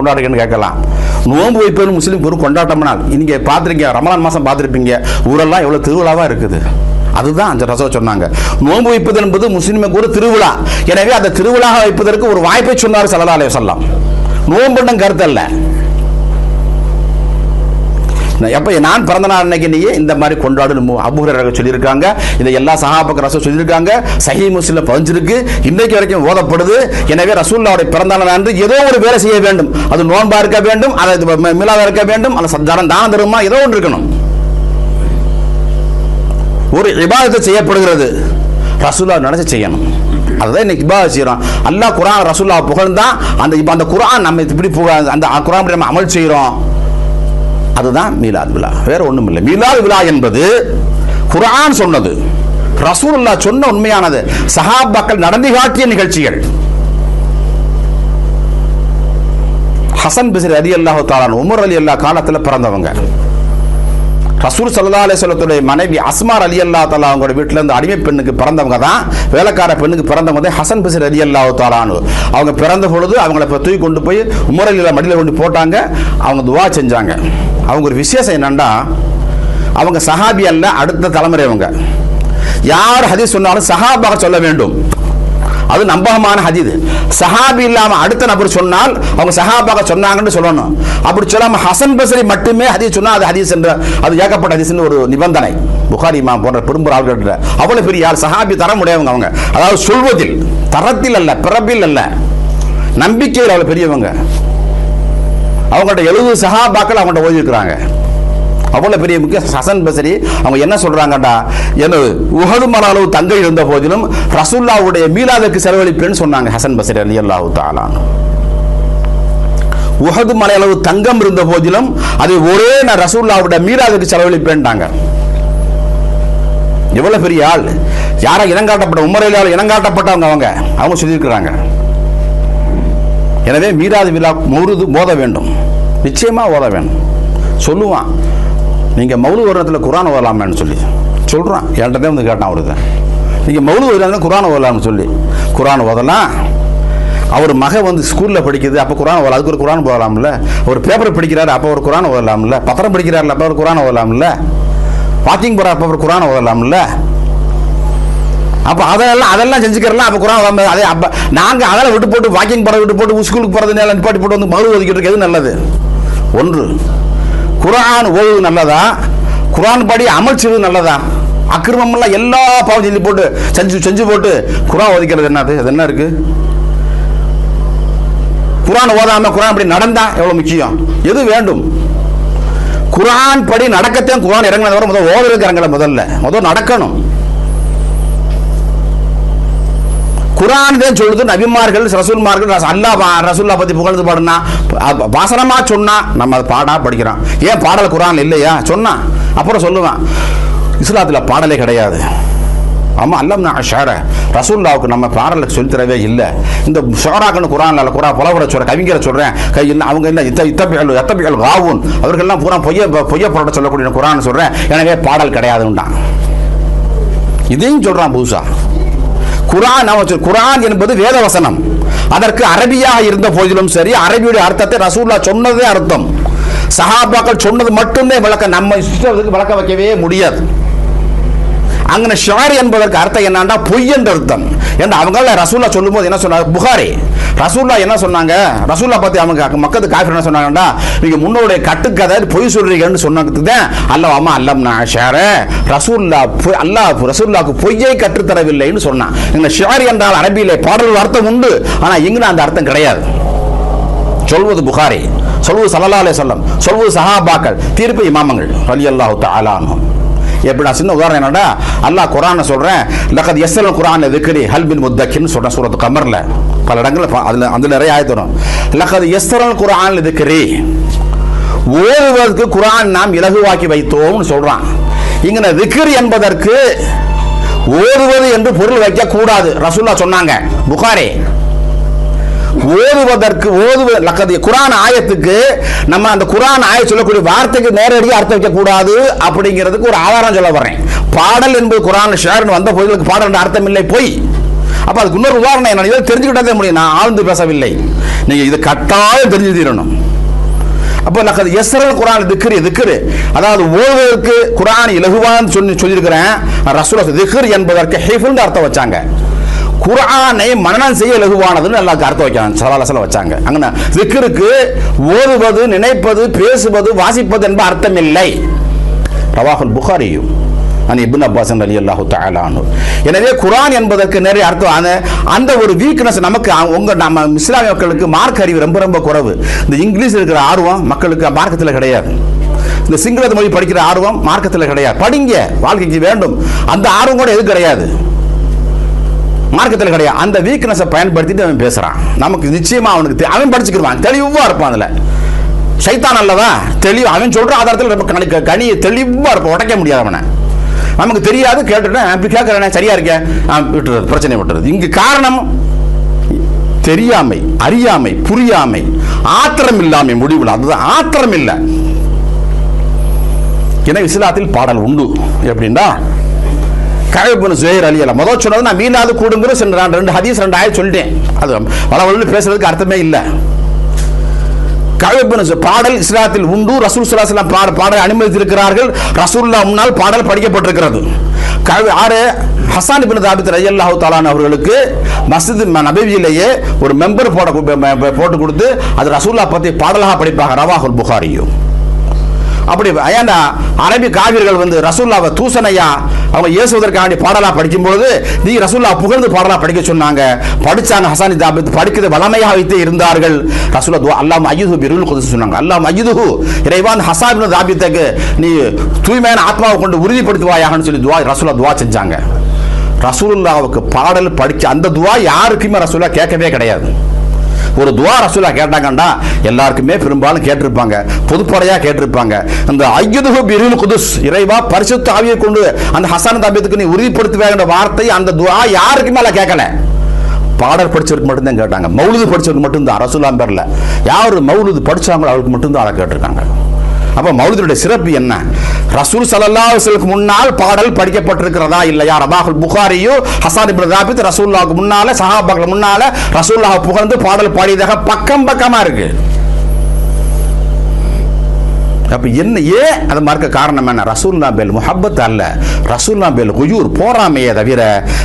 கொண்டாடுங்கன்னு கேட்கலாம். நோன்பு வைப்பது முஸ்லீம் ஒரு கொண்டாட்டம்னா நீங்க பார்த்துருக்கீங்க ரமலான் மாதம் பார்த்துருப்பீங்க ஊரெல்லாம் எவ்வளோ திருவிழாவா இருக்குது? அதுதான் அந்த ரசவ சொன்னாங்க. நோன்பு வைப்பது என்பது முஸ்லீமுக்கு ஒரு திருவிழா. எனவே அந்த திருவிழாவை வைப்பதற்கு ஒரு வாய்ப்பை சொன்னார் சல்லா சொல்லலாம் வஸல்லம். நோன்புண்டம் கருத்து எப்போ நான் பிறந்த நாள் அன்னைக்கு நீ இந்த மாதிரி கொண்டாடணும் அபூரர்கள் சொல்லியிருக்காங்க. இதை எல்லா சஹாபக்க ரசூல் சொல்லியிருக்காங்க. சஹி முஸ்லிம் பதிஞ்சிருக்கு. இன்னைக்கு வரைக்கும் ஓதப்படுது. எனவே ரசூல்லாவுடைய பிறந்த நாள் அன்று ஏதோ ஒரு வேலை செய்ய வேண்டும். அது நோன்பா இருக்க வேண்டும். அது மிலாவாக இருக்க வேண்டும். அந்த சந்தானம் தானம் தருமா? ஏதோ ஒன்று இருக்கணும். ஒரு விவாதத்தை செய்யப்படுகிறது. ரசூலா நினைச்சு செய்யணும். அதுதான் இன்னைக்கு இபாத செய்யறோம். அல்லாஹ் குரான் ரசூல்லா புகழ்ந்தா அந்த இப்போ அந்த குரான் நம்ம இப்படி புக அந்த குரான் நம்ம அமல் செய்கிறோம் அதுதான் மீலாது விழா. வேற ஒன்றும் இல்லை. மீலாது விழா என்பது குரான் சொன்னது. ரசூல்லா சொன்ன உண்மையானது. சஹாபாக்கள் நடந்து காட்டிய நிகழ்ச்சிகள். ஹசன் பிசிர் அலி அல்லாஹு தாலான் உமர் அலி அல்லா காலத்தில் பிறந்தவங்க. ரசூல் சல்லா அலிஸ்வலத்துடைய மனைவி அஸ்மார் அலி அல்லா தாலா அவங்களோட வீட்டில் இருந்து அடிமை பெண்ணுக்கு பிறந்தவங்க தான். வேலைக்கார பெண்ணுக்கு பிறந்தவங்க தான் ஹசன் பிசிர் அலி அல்லாஹு தாலானு அவங்க பிறந்த பொழுது அவங்கள இப்போ தூக்கி கொண்டு போய் உமர் அலியில் மடியில் கொண்டு போட்டாங்க. அவங்க துவா செஞ்சாங்க. அவங்க ஒரு விசேஷம் என்னன்னா அவங்க சஹாபி அல்ல அடுத்த தலைமுறை அவங்க. யார் ஹதீஸ் சொன்னாலும் சஹாபாக சொல்ல வேண்டும். அது நம்பகமான ஹதீது சஹாபி இல்லாமல் அடுத்த நபர் சொன்னால் அவங்க சஹாபாக சொன்னாங்கன்னு சொல்லணும். அப்படி சொல்லாமல் ஹசன் பசரி மட்டுமே ஹதீஸ் சொன்னால் அது ஹதீஸ் என்ற அது ஏகப்பட்ட ஹதீஸ்னு ஒரு நிபந்தனை. புகாரி மா போன்ற பெரும்புற ஆள்கள் அவ்வளோ பெரிய யார்? சஹாபி தர முடியாதவங்க அவங்க. அதாவது சொல்வதில் தரத்தில் அல்ல பிறப்பில் அல்ல. நம்பிக்கையில் அவ்வளோ பெரியவங்க. அவங்கள்ட்ட எழுபது சஹாபாக்கள் அவங்கள்ட்ட ஓதிருக்கிறாங்க அவ்வளோ பெரிய முக்கிய ஹசன் பசரி அவங்க என்ன சொல்கிறாங்கடா என்ன உகது மல அளவு தங்கை இருந்த போதிலும் ரசுல்லாவுடைய மீலாதற்கு செலவழிப்பேன்னு சொன்னாங்க ஹசன் பசரி அலி அல்லாஹு தாலான் உகது மலை அளவு தங்கம் இருந்த போதிலும் அதை ஒரே நான் ரசூல்லாவுடைய மீலாதுக்கு செலவழிப்பேன்ட்டாங்க. எவ்வளோ பெரிய ஆள். யாரை இனங்காட்டப்பட்ட உமரையில் இனங்காட்டப்பட்டவங்க அவங்க? அவங்க சொல்லியிருக்கிறாங்க. எனவே மீராது விழா மௌருது மோத வேண்டும். நிச்சயமாக ஓத வேண்டும். சொல்லுவான் நீங்கள் மௌலு வருடத்தில் குரான் ஓதலாமேன்னு சொல்லி. சொல்கிறான் என்கிட்ட வந்து கேட்டான் அவரு நீங்கள் மௌலு வருடத்தில் குரான் ஓதலாம்னு சொல்லி. குரான் ஓதலாம். அவர் மக வந்து ஸ்கூலில் படிக்குது அப்போ குரான் ஓதலாம் அதுக்கு ஒரு குரான் ஓதலாம்ல ஒரு பேப்பர் படிக்கிறாரு அப்போ ஒரு குரான் ஓதலாம்ல. பத்திரம் படிக்கிறார்ல அப்போ ஒரு குரான் ஓதலாம்ல. வாக்கிங் போகிற அப்போ ஒரு குரான் ஓதலாம்ல. அப்போ அதெல்லாம் அதெல்லாம் செஞ்சுக்கிறலாம். அப்போ குரான் ஓதாம அதே அப்போ நாங்கள் அதெல்லாம் விட்டு போட்டு வாக்கிங் போகிற விட்டு போட்டு ஸ்கூலுக்கு போகிறது நேரம் நிப்பாட்டி போட்டு வந்து மறு ஒதுக்கிட்டு இருக்கிறது நல்லது. ஒன்று குரான் ஓய்வு நல்லதா? குரான் படி அமைச்சது நல்லதா? அக்கிரமம்லாம் எல்லா பாவம் செஞ்சு போட்டு செஞ்சு செஞ்சு போட்டு குரான் ஒதுக்கிறது என்னது? அது என்ன இருக்குது குரான் ஓதாம குரான் படி நடந்தா எவ்வளவு முக்கியம்? எது வேண்டும்? குரான் படி நடக்கத்தான் குரான் இறங்கினத வர முதல் ஓதுறதுக்கு இறங்கல முதல்ல. முதல் நடக்கணும். குரான் தான் சொல்லுது நபிமார்கள் ரசூல்மார்கள் ரச- ரசூல்லா பத்தி புகழ்ந்து பாடுனா அ- சொன்னால் சொன்னா நம்ம அதை பாடா படிக்கிறோம். ஏன் பாடல் குரான் இல்லையா? சொன்னா. அப்புறம் சொல்லுவான் இஸ்லாத்துல பாடலே கிடையாது. ஆமா அல்லம் நான் ஷார ரசூல்லாவுக்கு நம்ம பாடலுக்கு சொல்லித்தரவே இல்லை. இந்த ஷோராக்குன்னு குரான் அல்ல குரா புலவரை சொல்கிறேன் கவிஞரை சொல்றேன். கை இல்லை அவங்க என்ன இத்த இத்தப்பிகள் எத்தப்பிகள் ராவுன் அவர்கள்லாம் பூரா பொய்ய பொய்ய புரட்ட சொல்லக்கூடிய குரான் சொல்றேன். எனவே பாடல் கிடையாதுன்றான். இதையும் சொல்றான் புதுசா குரான் குரான் என்பது வேதவசனம். அதற்கு அரபியாக இருந்த போதிலும் சரி அரபியுடைய அர்த்தத்தை ரசூல்லா சொன்னதே அர்த்தம். சஹாபாக்கள் சொன்னது மட்டுமே விளக்க நம்ம இஷ்டத்துக்கு விளக்க வைக்கவே முடியாது. அங்கே ஷாரி என்பதற்கு அர்த்தம் என்னன்னா பொய் என்ற அர்த்தம். என்று அவங்கள ரசூல்லா சொல்லும்போது என்ன சொன்னாங்க புகாரி. ரசூல்லா என்ன சொன்னாங்க? ரசூல்லா பற்றி அவங்க மக்களுக்கு காஃபி என்ன சொன்னாங்கன்னா நீங்கள் முன்னோடைய கட்டுக்கதை பொய் சொல்றீங்கன்னு சொன்னதுக்கு தான் அல்ல அம்மா அல்லம் நான் ஷார ரசூல்லா பொய் அல்லாஹ் ரசூல்லாவுக்கு பொய்யை கற்றுத்தரவில்லைன்னு சொன்னான். இங்கே ஷாரி என்றால் அரபியிலே பாடல் அர்த்தம் உண்டு. ஆனால் இங்கே அந்த அர்த்தம் கிடையாது. சொல்வது புகாரி சொல்வது சல்லல்லாஹு சொல்லம் வஸல்லம் சொல்வது சஹாபாக்கள் தீர்ப்பு இமாமங்கள் அலி அல்லாஹு தாலானும் எப்படி சின்ன உதாரணம் என்னடா அல்லாஹ் குரானை சொல்றேன் லக்கத் எஸ்எல் குரான் திக்ரி ஹல்பின் முத்தக்கின்னு சொல்றேன் சூரத்து கமர்ல. பல இடங்களில் அதில் அதுல நிறைய ஆயத்தரும் லக்கத் யஸ்ஸல் குரான் திக்ரி ஓதுவதற்கு குரான் நாம் இலகுவாக்கி வைத்தோம்னு சொல்றான். இங்கே விக்கிரி என்பதற்கு ஓதுவது என்று பொருள் வைக்க கூடாது ரசூல்லா சொன்னாங்க. புகாரே. ஓதுவதற்கு ஓதுவ லக்கதி குரான் ஆயத்துக்கு நம்ம அந்த குரான் ஆய சொல்லக்கூடிய வார்த்தைக்கு நேரடியாக அர்த்தம் வைக்க கூடாது அப்படிங்கிறதுக்கு ஒரு ஆதாரம் சொல்ல வரேன் பாடல் என்பது குரான் ஷேர்னு வந்த பொருளுக்கு பாடல் என்ற அர்த்தம் இல்லை போய். அப்ப அதுக்கு இன்னொரு உதாரணம் என்ன? இதை தெரிஞ்சுக்கிட்டதே முடியும். நான் ஆழ்ந்து பேசவில்லை. நீங்கள் இதை கட்டாயம் தெரிஞ்சு தீரணும். அப்போ நான் எஸ்ரல் குரான் திக்ரு திக்ரு. அதாவது ஓதுவதற்கு குரான் இலகுவான்னு சொல்லி சொல்லியிருக்கிறேன். ரசூல் திக்ரு என்பதற்கு ஹிஃபுல்னு அர்த்தம் வச்சாங்க. குரானை மனநம் செய்ய லகுவானதுன்னு நல்லா அர்த்தம் வைக்கிறாங்க சலாலசல வச்சாங்க. அங்கே சிக்கருக்கு ஓதுவது நினைப்பது பேசுவது வாசிப்பது என்ப அர்த்தம் இல்லை ரவாகுல் புகாரியும் அன் இபின் அப்பாஸ் அலி அல்லாஹு தாலானு எனவே குரான் என்பதற்கு நிறைய அர்த்தம். அந்த அந்த ஒரு வீக்னஸ் நமக்கு அ- உங்க நம்ம இஸ்லாமிய மக்களுக்கு மார்க் அறிவு ரொம்ப ரொம்ப குறைவு. இந்த இங்கிலீஷ் இருக்கிற ஆர்வம் மக்களுக்கு மார்க்கத்தில் கிடையாது. இந்த சிங்கள மொழி படிக்கிற ஆர்வம் மார்க்கத்தில் கிடையாது. படிங்க வாழ்க்கைக்கு வேண்டும். அந்த ஆர்வம் கூட எதுவும் கிடையாது. மார்க்கத்தில் கிடையாது. அந்த வீக்னஸை பயன்படுத்திட்டு அவன் பேசுகிறான் நமக்கு நிச்சயமா அவனுக்கு தெ- அவன் படிச்சுக்கிடுவான். தெளிவாக இருப்பான் அதில். சைத்தான் அல்லவா தெளிவு. அவன் சொல்கிற ஆதாரத்தில் ரொம்ப கணக்கு கனியை தெளிவாக இருப்பான். உடைக்க முடியாது அவனை. நமக்கு தெரியாது கேட்டுட்டேன் அப்படி கேட்குறேன் சரியா இருக்கேன் விட்டுறது பிரச்சனை விட்டுறது. இங்கு காரணம் தெரியாமை அறியாமை புரியாமை ஆத்திரம் இல்லாமை முடிவில் அதுதான் ஆத்திரம் இல்லை என இஸ்லாத்தில் பாடல் உண்டு. எப்படின்னா கழபுன் ஜுஹைர் அலி அல்ல முதல் சொன்னது நான் மீனாவது கூடுங்கிற சென்று ரெண்டு ஹதீஸ் ரெண்டு ஆயிரம் சொல்லிட்டேன். அது வளவளன்னு பேசுறதுக்கு அர்த்தமே இல்லை. கழபுன் பாடல் இஸ்லாத்தில் உண்டு. ரசூல் சுல்லாஸ்லாம் பாட பாடல் அனுமதித்திருக்கிறார்கள். ரசூல்லா முன்னால் பாடல் படிக்கப்பட்டிருக்கிறது கழு ஆறு ஹசான் பின் தாபித் ரஜல்லாஹு தாலான் அவர்களுக்கு மசித் நபவியிலேயே ஒரு மெம்பர் போட போட்டு கொடுத்து அது ரசூல்லா பற்றி பாடலாக படிப்பாங்க. ரவாஹுல் புகாரியும். அப்படி ஏன்னா அரபி காவிர்கள் வந்து ரசூல்லாவை தூசணையா? அவங்க இயேசுவதற்காண்டி பாடலாக படிக்கும்போது நீ ரசூல்லா புகழ்ந்து பாடலாக படிக்க சொன்னாங்க. படித்தாங்க ஹசானி தாபித் படிக்கிறது வளமையாக வைத்து இருந்தார்கள். ரசூல்லா துவா அல்லாம் ஐயுது பிருல் குதிச்சு சொன்னாங்க. அல்லாம் ஐயுதுஹு இறைவான் ஹசாபின் தாபித்துக்கு நீ தூய்மையான ஆத்மாவை கொண்டு உறுதிப்படுத்துவாயாகன்னு சொல்லி துவா ரசூல்லா துவா செஞ்சாங்க. ரசூலுல்லாவுக்கு பாடல் படிச்ச அந்த துவா யாருக்குமே ரசூல்லா கேட்கவே கிடையாது. ஒரு துவா ரசூலா கேட்டாங்கண்டா எல்லாருக்குமே பெரும்பாலும் கேட்டிருப்பாங்க பொதுப்படையா கேட்டிருப்பாங்க. அந்த ஐயதுகு பிரில் குதுஸ் இறைவா பரிசுத்த ஆவியை கொண்டு அந்த ஹசான் தாபியத்துக்கு நீ உறுதிப்படுத்துவேங்கிற வார்த்தை அந்த துவா யாருக்குமே மேல கேட்கல. பாடல் படிச்சவருக்கு மட்டும்தான் கேட்டாங்க மௌலுது படிச்சவருக்கு மட்டும்தான் அரசுலாம் பேர்ல யார் மௌலுது படிச்சாங்களோ அவருக்கு மட்டும்தான் அதை கேட்டிருக்காங்க. அப்ப மௌலுதுடைய சிறப்பு என்ன? ரசூல் சல்லா முன்னால் பாடல் படிக்கப்பட்டிருக்கிறதா இல்லையா? ரபாஹுல் புகாரியோ ஹசான் இப்னு தாபித் முன்னால சஹாபாக்கள் முன்னால ரசூலுல்லாஹ் புகழ்ந்து பாடல் பாடியதாக பக்கம் பக்கமா இருக்கு. அப்ப என்ன ஏன் அது மறுக்க காரணம் என்ன? ரசூல்லா பேல் முஹப்பத் அல்ல. ரசூல்லா பேல் குயூர் போராமையே தவிர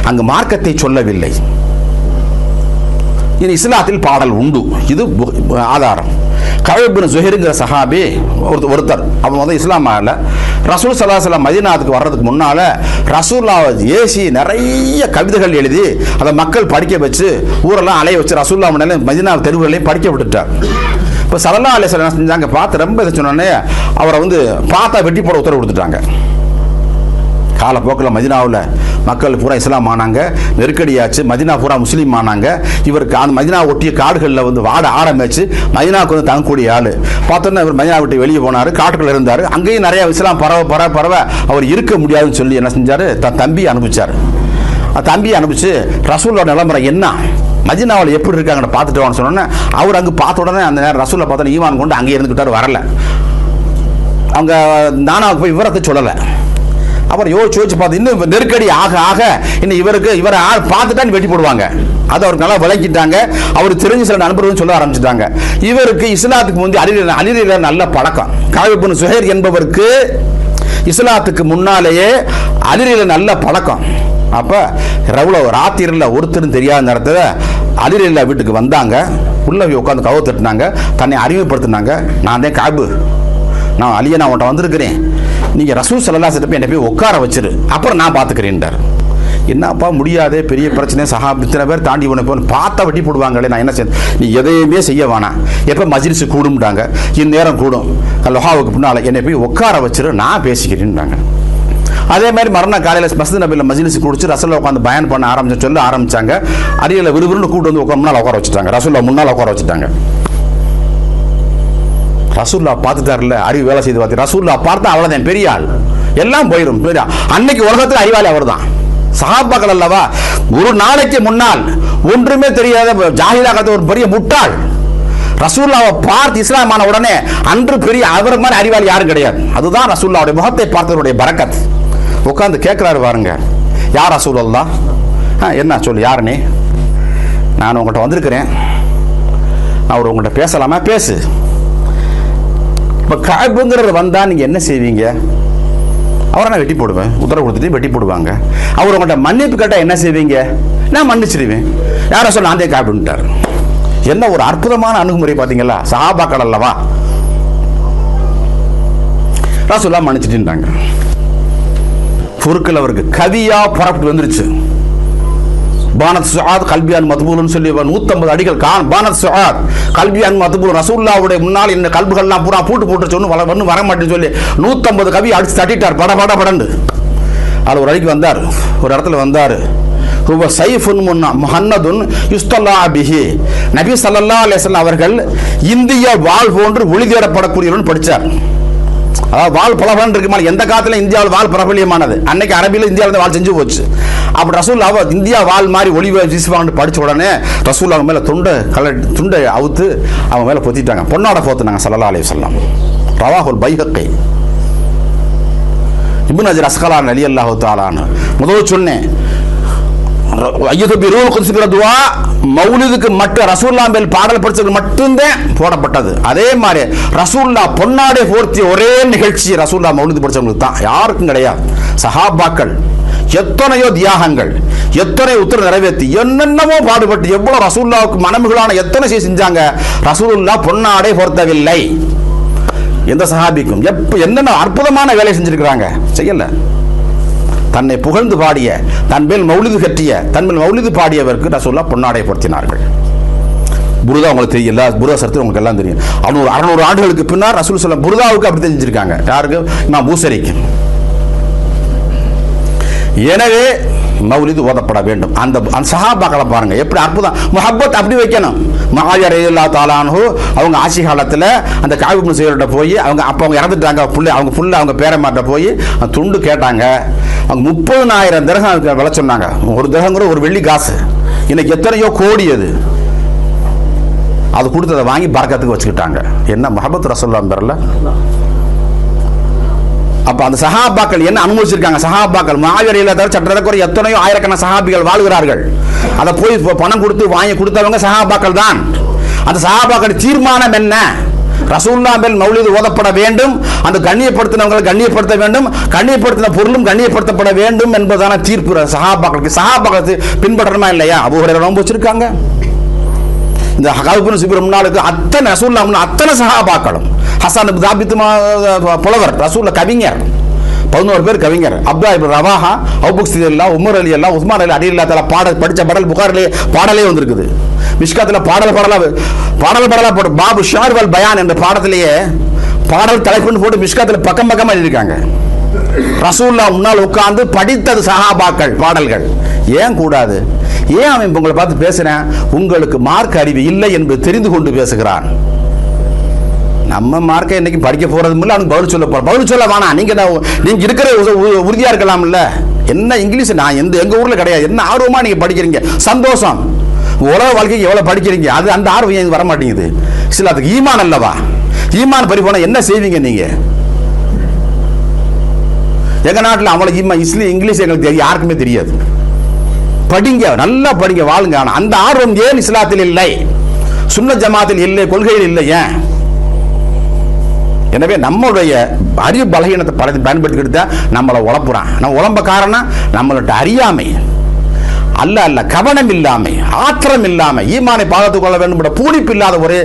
அங்கு மார்க்கத்தை சொல்லவில்லை. இது இஸ்லாத்தில் பாடல் உண்டு. இது ஆதாரம். கழபின் ஜுஹிருங்கிற சஹாபி ஒருத்தர் ஒருத்தர். அவன் வந்து இஸ்லாம் ஆகல. ரசூல் சலாஹலாம் மதினாத்துக்கு வர்றதுக்கு முன்னால் ரசூல்லாவை ஏசி நிறைய கவிதைகள் எழுதி அதை மக்கள் படிக்க வச்சு ஊரெல்லாம் அலைய வச்சு ரசூல்லா முன்னால மதினா தெருவுகளையும் படிக்க விட்டுட்டார். இப்போ சலல்லா அலைய என்ன செஞ்சாங்க? பார்த்து ரொம்ப இதை சொன்னோடனே அவரை வந்து பார்த்தா வெட்டி போட உத்தரவு கொடுத்துட்டாங்க. காலப்போக்கில் மதினாவில் மக்கள் பூரா இஸ்லாம் ஆனாங்க நெருக்கடியாச்சு மதினா பூரா முஸ்லீம் ஆனாங்க. இவருக்கு அந்த மதினா ஒட்டிய காடுகளில் வந்து வாட ஆரம்பிச்சு மதினாவுக்கு வந்து தங்கக்கூடிய ஆள். பார்த்தோன்னா இவர் மதினா விட்டு வெளியே போனார் காட்டுக்குள்ள இருந்தார். அங்கேயும் நிறைய இஸ்லாம் பரவ பரவ பரவ அவர் இருக்க முடியாதுன்னு சொல்லி என்ன செஞ்சார்? தன் தம்பி அனுப்பிச்சார். தம்பி அனுப்பிச்சு ரசூலோட நிலமரை என்ன? மதினாவில் எப்படி இருக்காங்கன்னு பார்த்துட்டு வான்னு சொன்னோன்னே அவர் அங்கே பார்த்த உடனே அந்த நேரம் ரசூலை பார்த்தா ஈவான் கொண்டு அங்கே இருந்துக்கிட்டார் வரல. அவங்க நானாவுக்கு போய் விவரத்தை சொல்லலை. அப்புறம் யோசிச்சு யோசிச்சு பார்த்து இன்னும் நெருக்கடி ஆக ஆக இன்னும் இவருக்கு இவரை ஆள் பார்த்துட்டா வெட்டி போடுவாங்க. அதை அவருக்கு நல்லா விளக்கிட்டாங்க. அவர் தெரிஞ்ச சில நண்பர்கள் சொல்ல ஆரம்பிச்சிட்டாங்க. இவருக்கு இஸ்லாத்துக்கு முந்தைய அலிரில அலிரில நல்ல பழக்கம். காவிபுன் சுஹேர் என்பவருக்கு இஸ்லாத்துக்கு முன்னாலேயே அலிரில நல்ல பழக்கம். அப்போ ரவுல ராத்திரியில் ஒருத்தரும் தெரியாத நேரத்தில் அலிரில்லா வீட்டுக்கு வந்தாங்க. உள்ள போய் உட்காந்து கதவு தட்டினாங்க. தன்னை அறிமுகப்படுத்தினாங்க. நான் தான் காபு நான் அழிய நான் உன்ட்ட வந்திருக்கிறேன். நீங்கள் ரசூல் சல்லா சிட்டப்ப என்னை போய் உட்கார வச்சிரு. அப்புறம் நான் பார்த்துக்கிறேன்டார் என்னப்பா முடியாதே பெரிய பிரச்சனை சஹா இத்தனை பேர் தாண்டி உன போய் பார்த்தா வட்டி போடுவாங்களே நான் என்ன செய்ய நீ எதையுமே செய்ய வேணாம். எப்போ மஜ்லிஸ் கூடும்ட்டாங்க இந்நேரம் கூடும். லொஹாவுக்கு பின்னால் என்னை போய் உட்கார வச்சிரு நான் பேசிக்கிறேன்றாங்க அதே மாதிரி மறுநாள் காலையில் மஸ்து நபியில் மஜ்லிஸ் குடிச்சு ரசூலில் உட்காந்து பயன் பண்ண ஆரம்பிச்சு சொல்ல ஆரம்பிச்சாங்க. அரியலை விறுவிறுன்னு கூட்டு வந்து உட்கார முன்னால் உட்கார வச்சுட்டாங்க. ரசூல்லா முன்னால் உட்கார வச்சுட்டாங்க. ரசூல்லா பார்த்துட்டார்ல அறிவு வேலை செய்து பார்த்து ரசூல்லா பார்த்தா அவ்வளோதான் பெரிய ஆள். எல்லாம் போயிடும் பெரிய அன்னைக்கு உலகத்தில் அறிவாளி அவர்தான். சகாபாக்கள் அல்லவா ஒரு நாளைக்கு முன்னால் ஒன்றுமே தெரியாத ஜாகிராக ஒரு பெரிய முட்டாள். ரசூல்லாவை பார்த்து இஸ்லாமான உடனே அன்று பெரிய அவர் மாதிரி அறிவாளி யாரும் கிடையாது. அதுதான் ரசூல்லாவுடைய முகத்தை பார்த்தவருடைய பரக்கத் உட்காந்து கேட்குறாரு பாருங்க யார் ரசூல் ஆ என்ன சொல்லு யாருனே நீ? நான் உங்கள்கிட்ட வந்திருக்கிறேன். நான் ஒரு உங்கள்கிட்ட பேசலாமா? பேசு. இப்போ காபுங்கிறது வந்தால் நீங்கள் என்ன செய்வீங்க? அவரை நான் வெட்டி போடுவேன். உத்தரவு கொடுத்துட்டு வெட்டி போடுவாங்க. அவர் உங்கள்கிட்ட மன்னிப்பு கேட்டால் என்ன செய்வீங்க? நான் மன்னிச்சிடுவேன். யாரை சொல்ல ஆந்தே காபுன்ட்டார் என்ன ஒரு அற்புதமான அணுகுமுறை பார்த்தீங்களா சஹாபாக்கள் அல்லவா? ரசுல்லா மன்னிச்சிட்டுன்றாங்க பொருட்கள் அவருக்கு கவியாக புறப்பட்டு வந்துருச்சு. பானத் சுஹாத் கல்பியான் மத்பூல்னு சொல்லி நூற்றம்பது அடிகள் கான் பானத் சுஹாத் கல்பியான் மதுபூல் ரசூல்லாவுடைய முன்னால் இந்த கல்புகள்லாம் பூரா பூட்டு போட்டு சொன்னு வர வந்து வர மாட்டேன்னு சொல்லி நூற்றம்பது கவி அடிச்சு தட்டிட்டார். பட பட படண்டு அது ஒரு அடிக்கு வந்தார். ஒரு இடத்துல வந்தார். ஹுவ சைஃபுன் முன்னா முஹன்னதுன் யுஸ்தல்லா அபிஹி நபி ஸல்லல்லாஹு அலைஹி அவர்கள் இந்திய வாள் போன்று ஒளிதேடப்படக்கூடியவன் படித்தார் அதாவது வாழ் பலபலன் இருக்குமா எந்த காலத்துல இந்தியாவில் வாழ் பிரபலியமானது. அன்னைக்கு அரபியில் இந்தியாவில் வாழ் செஞ்சு போச்சு. அப்படி ரசூல் அவ இந்தியா வால் மாதிரி ஒளி வீசுவான்னு படிச்ச உடனே ரசூல் அவங்க மேல துண்டை கல துண்டை அவுத்து அவன் மேல பொத்திட்டாங்க. பொன்னாட போத்துனாங்க சல்லா அலி சொல்லாம் ரவாஹுல் பைஹக்கை. இபுன் அஜர் அஸ்கலான் அலி அல்லாஹு தாலான்னு முதல் சொன்னேன் ஐயது ரூல் குதிசுகிற துவா மௌலிதுக்கு மட்டும் ரசூல்லா மேல் பாடல் படிச்சது மட்டும்தான் போடப்பட்டது. அதே மாதிரி ரசூல்லா பொன்னாடை போர்த்திய ஒரே நிகழ்ச்சி ரசூல்லா மௌலிது படிச்சவங்களுக்கு தான் யாருக்கும் கிடையாது. சஹாபாக்கள் எத்தனையோ தியாகங்கள் எத்தனை உத்தரவு நிறைவேற்றி என்னென்னமோ பாடுபட்டு எவ்வளவு ரசூல்லாவுக்கு மனமுகளான எத்தனை செய்ய செஞ்சாங்க ரசூல்லா பொன்னாடை பொருத்தவில்லை. எந்த சஹாபிக்கும் எப்போ என்னென்ன அற்புதமான வேலை செஞ்சிருக்கிறாங்க? செய்யல. தன்னை புகழ்ந்து பாடிய தன் மேல் மௌலிது கட்டிய தன் மேல் மௌலிது பாடியவருக்கு ரசூல்லா பொன்னாடை பொருத்தினார்கள். புருதா உங்களுக்கு தெரியல புருதா சரத்து உங்களுக்கு எல்லாம் தெரியும். அறுநூறு அறுநூறு ஆண்டுகளுக்கு பின்னால் ரசூல் சொல்ல புருதாவுக்கு அப்படி தெரிஞ்சிருக்காங்க யாருக்கு? நான் பூசரிக்கு எனவே மௌலிது ஓதப்பட வேண்டும். அந்த அந்த சஹாபாக்களை பாருங்க. எப்படி அற்புதம். முஹப்பத் அப்படி வைக்கணும். மாவியர் இல்லா தாலானு அவங்க ஆட்சி காலத்தில் அந்த காவிப்பு செய்யர்கிட்ட போய் அவங்க அப்போ அவங்க இறந்துட்டாங்க. புள்ள அவங்க புள்ள அவங்க பேரமாட்ட போய் அந்த துண்டு கேட்டாங்க. அவங்க முப்பதுனாயிரம் திரகம் விலை சொன்னாங்க. ஒரு திரகங்கிற ஒரு வெள்ளி காசு. இன்னைக்கு எத்தனையோ கோடி அது. அது கொடுத்ததை வாங்கி பறக்கத்துக்கு வச்சுக்கிட்டாங்க. என்ன முஹபத் ரசோல்லாம் பேரில் அப்போ அந்த சஹாபாக்கள் என்ன அனுபவிச்சிருக்காங்க? சஹாபாக்கள் மாவீரையில் தவிர சட்டத்தக்குறை எத்தனையோ ஆயிரக்கணக்கான சஹாபிகள் வாழ்கிறார்கள். அதை போய் பணம் கொடுத்து வாங்கி கொடுத்தவங்க சஹாபாக்கள் தான். அந்த சஹாபாக்கள் தீர்மானம் என்ன? ரசூல்லா மேல் மௌலிது ஓதப்பட வேண்டும். அந்த கண்ணியப்படுத்தினவங்களை கண்ணியப்படுத்த வேண்டும். கண்ணியப்படுத்தின பொருளும் கண்ணியப்படுத்தப்பட வேண்டும் என்பதான தீர்ப்பு சஹாபாக்களுக்கு. சஹாபாக்களுக்கு பின்பற்றணுமா இல்லையா? அபுஹரை ரொம்ப வச்சிருக்காங்க இந்த ஹகாபின் சுப்பிரமணியாளுக்கு அத்தனை ரசூல்லா அத்தனை சஹாபாக்களும் ஹசான் தாபித் புலவர் ரசூல்ல கவிஞர். பதினோரு பேர் கவிஞர். அப்தா இப்னு ரவாஹா அவுபுக் இல்லா உமர் அலி அல்லா உஸ்மான் அலி அலி அல்லா தலா பாடல் படித்த பாடல் புகாரிலே பாடலே வந்திருக்குது. மிஷ்காத்தில் பாடல் பாடலாக பாடல் பாடலாக போட்டு பாபு ஷார்வல் பயான் என்ற பாடத்திலேயே பாடல் தலைப்புன்னு போட்டு மிஷ்காத்தில் பக்கம் பக்கம் எழுதியிருக்காங்க. ரசூல்லா முன்னால் உட்கார்ந்து படித்தது சஹாபாக்கள் பாடல்கள். ஏன் கூடாது? ஏன் அவன் உங்களை பார்த்து பேசுகிறேன் உங்களுக்கு மார்க் அறிவு இல்லை என்பது தெரிந்து கொண்டு பேசுகிறான். நம்ம மார்க்கை இன்னைக்கு படிக்க போறதும் இல்லை அவனுக்கு பதில் சொல்ல போகிறோம் பதில் சொல்ல வேணாம். நீங்கள் என்ன நீங்கள் இருக்கிற உறுதியாக உ- இருக்கலாம்ல. என்ன இங்கிலீஷ்? நான் எந்த எங்கள் ஊரில் கிடையாது. என்ன ஆர்வமாக நீங்கள் படிக்கிறீங்க? சந்தோஷம். உலக வாழ்க்கைக்கு எவ்வளோ படிக்கிறீங்க? அது அந்த ஆர்வம் ஏன் வர மாட்டேங்குது சில அதுக்கு ஈமான் அல்லவா? ஈமான் பறி போனால் என்ன செய்வீங்க நீங்கள் எங்கள் நாட்டில் அவ்வளோ ஈமா இஸ்லி இங்கிலீஷ் எங்களுக்கு தெரியும். யாருக்குமே தெரியாது. படிங்க நல்லா படிங்க வாழுங்க. ஆனால் அந்த ஆர்வம் ஏன் இஸ்லாத்தில் இல்லை? சுண்ண ஜமாத்தில் இல்லை கொள்கையில் இல்லை ஏன்? எனவே நம்மளுடைய அறிவு பலகீனத்தை பல பயன்படுத்திக்கிட்டு தான் நம்மளை உழப்புறான். நம்ம உழம்ப காரணம் நம்மளோட அறியாமை. அல்ல அல்ல கவனம் இல்லாமை ஆத்திரம் இல்லாமல் ஈமானை பாதுகாத்துக் கொள்ள வேண்டும் என்ற பூனிப்பு இல்லாத ஒரு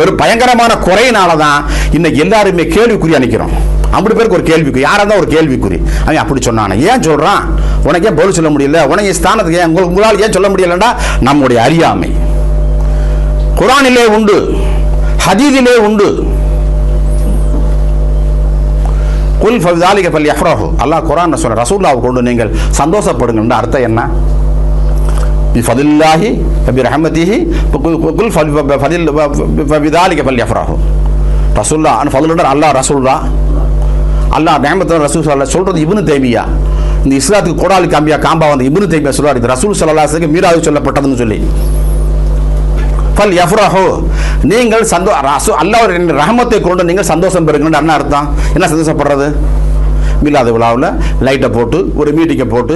ஒரு பயங்கரமான குறையினால தான் இன்னைக்கு எல்லாருமே கேள்விக்குறி அணிக்கிறோம். அப்படி பேருக்கு ஒரு கேள்விக்குறி யாராக தான் ஒரு கேள்விக்குறி. அவன் அப்படி சொன்னானே? ஏன் சொல்றான்? உனக்கு ஏன் பதில் சொல்ல முடியல? உனக்கு ஸ்தானத்துக்கு ஏன் உங்களுக்கு உங்களால் ஏன் சொல்ல முடியலன்னா நம்முடைய அறியாமை. குரானிலே உண்டு ஹதீதிலே உண்டு. குல் ஃபவிதாலிக பல் யஃப்ரஹு அல்லாஹ் குரான் சொல்ல ரசூல்லாவை கொண்டு நீங்கள் சந்தோஷப்படுங்கன்ற அர்த்தம் என்ன? பிஃபதில்லாஹி பிரஹமதிஹி குல் ஃபதில் ஃபவிதாலிக பல் யஃப்ரஹு ரசூல்லா ஃபதுலுடன் அல்லாஹ் ரசூல்லா. அல்லாஹ் நேமத்தன் ரசூல் சொல்ல சொல்கிறது இவனு தைமியா. இந்த இஸ்லாத்துக்கு கோடாலி காம்பியா காம்பா வந்து இபுனு தைமியா சொல்லுவார் இது ரசூல் ஸல்லல்லாஹு மீராது சொல்லப்பட்டதுன்னு சொல்லி. ஃபல் எஃப்ரஹோ நீங்கள் சந்தோ ரசூ அல்லாஹ் ரஹமத்தை கொண்டு நீங்கள் சந்தோஷம் பெறுங்கன்னு என்ன அர்த்தம்? என்ன சந்தோஷப்படுறது? மில்லாத விழாவில் லைட்டை போட்டு ஒரு மீட்டிங்கை போட்டு